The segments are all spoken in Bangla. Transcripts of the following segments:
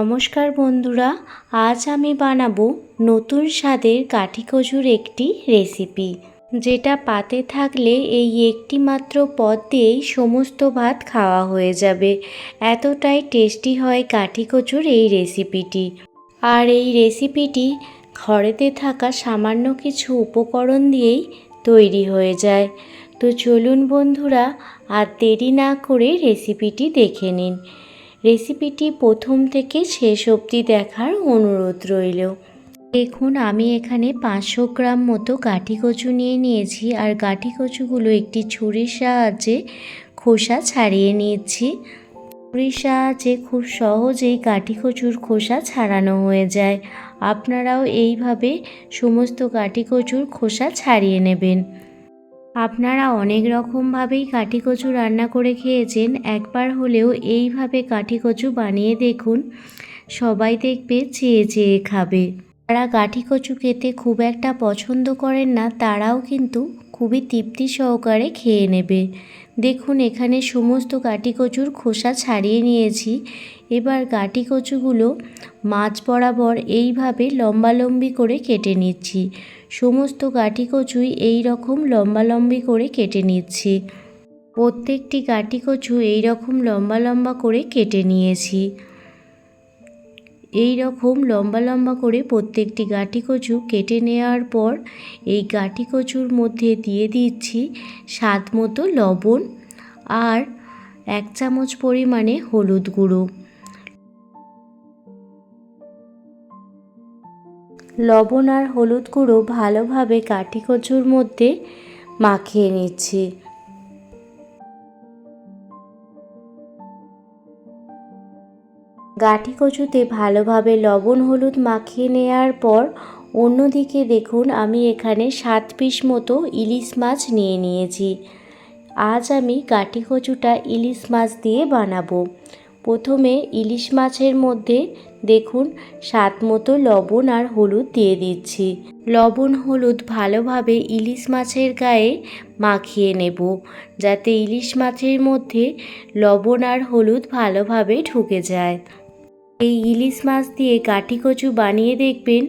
নমস্কার বন্ধুরা, আজ আমি বানাবো নতুন স্বাদের কাঠি কচুর একটি রেসিপি, যেটা পাতে থাকলে এই একটি মাত্র পদ দিয়েই সমস্ত ভাত খাওয়া হয়ে যাবে। এতটাই টেস্টি হয় কাঠি কচুর এই রেসিপিটি। আর এই রেসিপিটি ঘরেতে থাকা সামান্য কিছু উপকরণ দিয়েই তৈরি হয়ে যায়। তো চলুন বন্ধুরা, আর দেরি না করে রেসিপিটি দেখে নিন। রেসিপিটি প্রথম থেকে শেষ অবধি দেখার অনুরোধ রইল। দেখুন, আমি এখানে পাঁচশো গ্রাম মতো গাঠি কচু নিয়ে নিয়েছি আর গাঠি কচুগুলো একটি ছুরির সাহায্যে খোসা ছাড়িয়ে নিয়েছি ছুরির সাহায্যে খুব সহজেই গাঠি কচুর খোসা ছাড়ানো হয়ে যায়। আপনারাও এইভাবে সমস্ত গাঠি কচুর খোসা ছাড়িয়ে নেবেন। আপনারা অনেক রকমভাবেই কাঠি কচু রান্না করে খেয়েছেন। একবার হলেও এইভাবে কাঠি কচু বানিয়ে দেখুন, সবাই দেখবে চেয়ে চেয়ে খাবে। যারা কাঠি কচু খেতে খুব একটা পছন্দ করেন না, তারাও কিন্তু খুবই তৃপ্তি সহকারে খেয়ে নেবে। দেখুন, এখানে সমস্ত কাঠি কচুর খোসা ছাড়িয়ে নিয়েছি। এবার গাটি কচুগুলো মাছ বরাবর এইভাবে লম্বালম্বি করে কেটে নিচ্ছি। সমস্ত গাটি কচুই এই রকম লম্বালম্বি করে কেটে নিচ্ছি। প্রত্যেকটি গাটি কচু এই রকম লম্বা লম্বা করে কেটে নিয়েছি। এই রকম লম্বা লম্বা করে প্রত্যেকটি গাটি কচু কেটে নেওয়ার পর এই গাটি কচুর মধ্যে দিয়ে দিচ্ছি স্বাদ মতো লবণ আর এক চামচ পরিমাণে হলুদ গুঁড়ো। লবণ আর হলুদ গুঁড়ো ভালোভাবে কাঠি কচুর মধ্যে মাখিয়ে নিচ্ছি। গাঠি কচুতে ভালোভাবে লবণ হলুদ মাখিয়ে নেওয়ার পর অন্যদিকে দেখুন, আমি এখানে সাত পিস মতো ইলিশ মাছ নিয়ে নিয়েছি। আজ আমি গাঠি কচুটা ইলিশ মাছ দিয়ে বানাবো। প্রথমে ইলিশ মাছের মধ্যে দেখুন, স্বাদ মতো লবণ আর হলুদ দিয়ে দিচ্ছি। লবণ, হলুদ ভালোভাবে ইলিশ মাছের গায়ে মাখিয়ে নেব, যাতে ইলিশ মাছের মধ্যে লবণ আর হলুদ ভালোভাবে ঢুকে যায়। এই ইলিশ মাছ দিয়ে কাঠি কচু বানিয়ে দেখবেন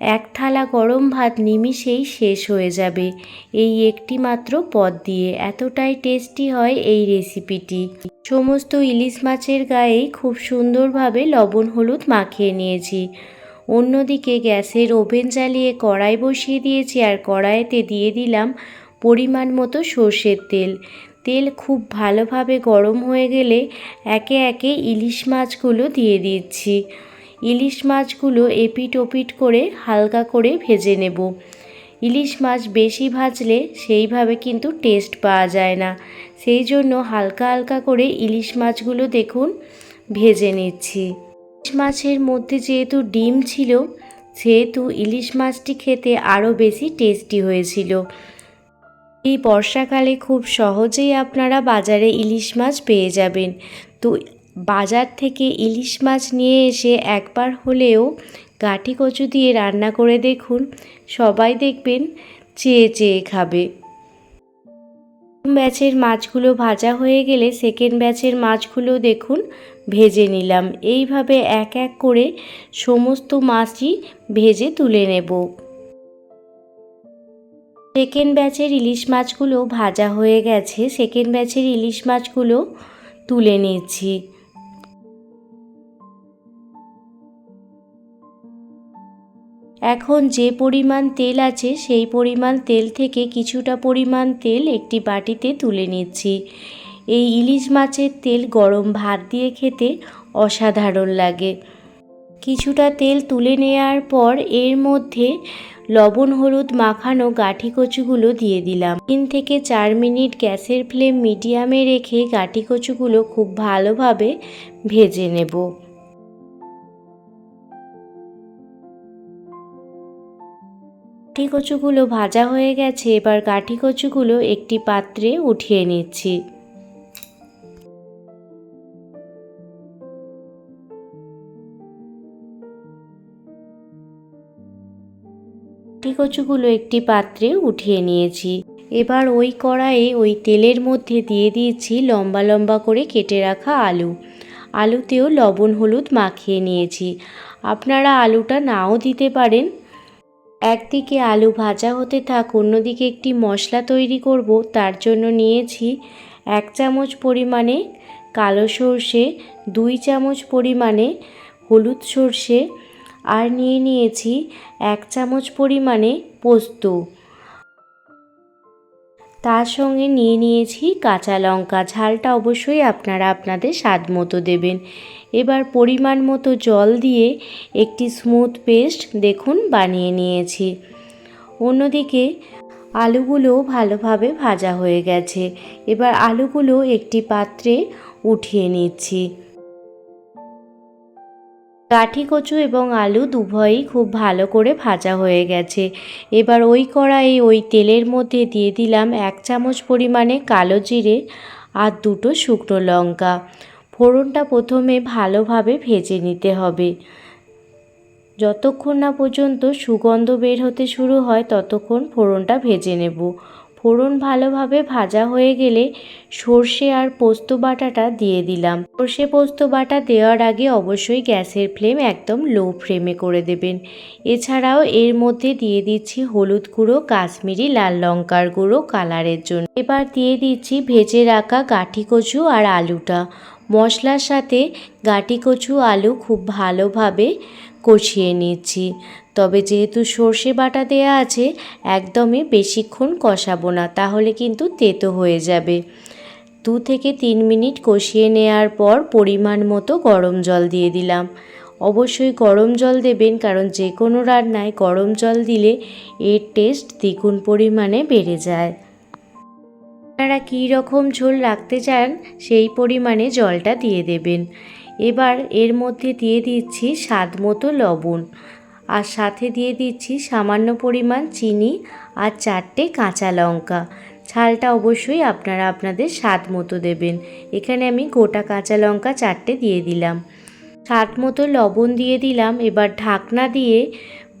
এক থালা গরম ভাত নিমিষেই শেষ হয়ে যাবে। এই একটি মাত্র পদ দিয়ে এতটাই টেস্টি হয় এই রেসিপিটি। সমস্ত ইলিশ মাছের গায়েই খুব সুন্দরভাবে লবণ হলুদ মাখিয়ে নিয়েছি। অন্যদিকে গ্যাসের ওভেন জ্বালিয়ে কড়াই বসিয়ে দিয়েছি আর কড়াইতে দিয়ে দিলাম পরিমাণ মতো সর্ষের তেল। তেল খুব ভালোভাবে গরম হয়ে গেলে একে একে ইলিশ মাছগুলো দিয়ে দিচ্ছি। ইলিশ মাছগুলো এপিট ওপিট করে হালকা করে ভেজে নেব। ইলিশ মাছ বেশি ভাজলে সেইভাবে কিন্তু টেস্ট পাওয়া যায় না। সেই জন্য হালকা হালকা করে ইলিশ মাছগুলো দেখুন, ভেজে নিচ্ছি। ইলিশ মাছের মধ্যে যেহেতু ডিম ছিল, সেহেতু ইলিশ মাছটি খেতে আরও বেশি টেস্টি হয়েছিল। এই বর্ষাকালে খুব সহজেই আপনারা বাজারে ইলিশ মাছ পেয়ে যাবেন। তো বাজার থেকে ইলিশ মাছ নিয়ে এসে একবার হলেও গাঠি কচু দিয়ে রান্না করে দেখুন, সবাই দেখবেন চেয়ে চেয়ে খাবে। ব্যাচের মাছগুলো ভাজা হয়ে গেলে সেকেন্ড ব্যাচের মাছগুলো দেখুন, ভেজে নিলাম। এইভাবে এক এক করে সমস্ত মাছই ভেজে তুলে নেব। সেকেন্ড ব্যাচের ইলিশ মাছগুলো ভাজা হয়ে গেছে সেকেন্ড ব্যাচের ইলিশ মাছগুলো তুলে নিচ্ছি। এখন যে পরিমাণ তেল আছে সেই পরিমাণ তেল থেকে কিছুটা পরিমাণ তেল একটি বাটিতে তুলে নিচ্ছি। এই ইলিশ মাছের তেল গরম ভাত দিয়ে খেতে অসাধারণ লাগে। কিছুটা তেল তুলে নেওয়ার পর এর মধ্যে লবণ, হলুদ মাখানো গাঠি কচুগুলো দিয়ে দিলাম। তিন থেকে চার মিনিট গ্যাসের ফ্লেম মিডিয়ামে রেখে গাঠি কচুগুলো খুব ভালোভাবে ভেজে নেব। কাঠি কচুগুলো ভাজা হয়ে গেছে, এবার কাঠি কচুগুলো একটি পাত্রে উঠিয়ে নিচ্ছি। কাঠি কচুগুলো একটি পাত্রে উঠিয়ে নিয়েছি। এবার ওই কড়াইয়ে ওই তেলের মধ্যে দিয়ে দিয়েছি লম্বা লম্বা করে কেটে রাখা আলু। আলুতেও লবণ হলুদ মাখিয়ে নিয়েছি। আপনারা আলুটা নাও দিতে পারেন। একদিকে আলু ভাজা হতে থাক, অন্যদিকে একটি মশলা তৈরি করব, তার জন্য নিয়েছি এক চামচ পরিমাণে কালো সর্ষে, দুই চামচ পরিমাণে হলুদ সর্ষে, আর নিয়ে নিয়েছি এক চামচ পরিমাণে পোস্ত। তার সঙ্গে নিয়ে নিয়েছি কাঁচা লঙ্কা। ঝালটা অবশ্যই আপনারা আপনাদের স্বাদ মতো দেবেন। এবার পরিমাণ মতো জল দিয়ে একটি স্মুথ পেস্ট দেখুন বানিয়ে নিয়েছি। অন্যদিকে আলুগুলো ভালোভাবে ভাজা হয়ে গেছে। এবার আলুগুলো একটি পাত্রে উঠিয়ে নিচ্ছি। কাঠি কচু এবং আলু উভয়ই খুব ভালো করে ভাজা হয়ে গেছে। এবার ওই কড়াই ওই তেলের মধ্যে দিয়ে দিলাম এক চামচ পরিমাণে কালো জিরে আর দুটো শুকনো লঙ্কা। ফোড়নটা প্রথমে ভালোভাবে ভেজে নিতে হবে। যতক্ষণ না পর্যন্ত সুগন্ধ বের হতে শুরু হয়, ততক্ষণ ফোড়নটা ভেজে নেব। ফোড়ন ভালোভাবে ভাজা হয়ে গেলে সর্ষে আর পোস্ত বাটাটা দিয়ে দিলাম। সর্ষে পোস্ত বাটা দেওয়ার আগে অবশ্যই গ্যাসের ফ্লেম একদম লো ফ্লেমে করে দেবেন। এছাড়াও এর মধ্যে দিয়ে দিচ্ছি হলুদ গুঁড়ো, কাশ্মীরি লাল লঙ্কার গুঁড়ো কালারের জন্য। এবার দিয়ে দিচ্ছি ভেজে রাখা গাঠি কচু আর আলুটা। মশলার সাথে গাঠি কচু আলু খুব ভালোভাবে কষিয়ে নিচ্ছি। তবে যেহেতু সর্ষে বাটা দেয়া আছে, একদমই বেশিক্ষণ কষাবো না, তাহলে কিন্তু তেতো হয়ে যাবে। দু থেকে তিন মিনিট কষিয়ে নেওয়ার পর পরিমাণ মতো গরম জল দিয়ে দিলাম। অবশ্যই গরম জল দেবেন, কারণ যে কোনো রান্নায় গরম জল দিলে এর টেস্ট দ্বিগুণ পরিমাণে বেড়ে যায়। আপনারা কী রকম ঝোল রাখতে চান, সেই পরিমাণে জলটা দিয়ে দেবেন। এবার এর মধ্যে দিয়ে দিচ্ছি স্বাদ মতো লবণ। আর সাথে দিয়ে দিচ্ছি সামান্য পরিমাণ চিনি আর চারটে কাঁচা লঙ্কা। ঝালটা অবশ্যই আপনারা আপনাদের স্বাদ মতো দেবেন। এখানে আমি গোটা কাঁচা লঙ্কা চারটে দিয়ে দিলাম। স্বাদ মতো লবণ দিয়ে দিলাম। এবার ঢাকনা দিয়ে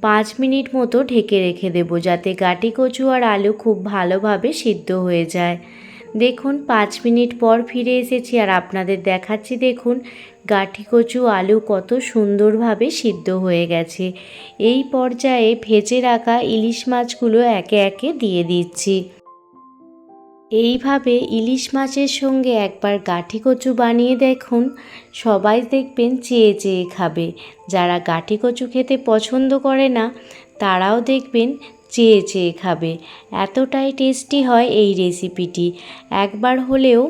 পাঁচ মিনিট মতো ঢেকে রেখে দেবো যাতে গাটি কচু আর আলু খুব ভালোভাবে সিদ্ধ হয়ে যায়। দেখুন, পাঁচ মিনিট পর ফিরে এসেছি আর আপনাদের দেখাচ্ছি, দেখুন, গাঠি কচু আলু কত সুন্দরভাবে সিদ্ধ হয়ে গেছে। এই পর্যায়ে ভেজে রাখা ইলিশ মাছগুলো একে একে দিয়ে দিচ্ছি। এইভাবে ইলিশ মাছের সঙ্গে একবার গাঠি কচু বানিয়ে দেখুন, সবাই দেখবেন চেয়ে চেয়ে খাবে। যারা গাঠি কচু খেতে পছন্দ করে না, তারাও দেখবেন চেয়ে চেয়ে খাবে। এতটাই টেস্টি হয় এই রেসিপিটি একবার হলেও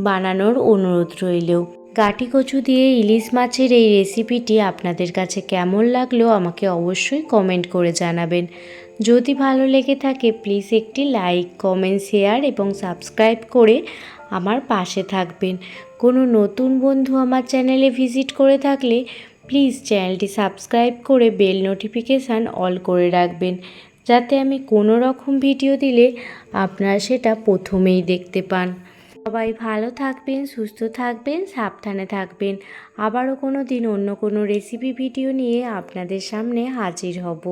বানানোর অনুরোধ রইল। গাটি কচু দিয়ে ইলিশ মাছের এই রেসিপিটি আপনাদের কাছে কেমন লাগল আমাকে অবশ্যই কমেন্ট করে জানাবেন। যদি ভালো লেগে থাকে প্লিজ একটি লাইক কমেন্ট শেয়ার এবং সাবস্ক্রাইব করে আমার পাশে থাকবেন। কোনো নতুন বন্ধু আমার চ্যানেলে ভিজিট করে থাকলে প্লিজ চ্যানেলটি সাবস্ক্রাইব করে বেল নোটিফিকেশান অল করে রাখবেন। যাতে আমি কোনো রকম ভিডিও দিলে আপনারা সেটা প্রথমেই দেখতে পান। সবাই ভালো থাকবেন, সুস্থ থাকবেন, সাবধানে থাকবেন। আবারও কোনো দিন অন্য কোনো রেসিপি ভিডিও নিয়ে আপনাদের সামনে হাজির হব।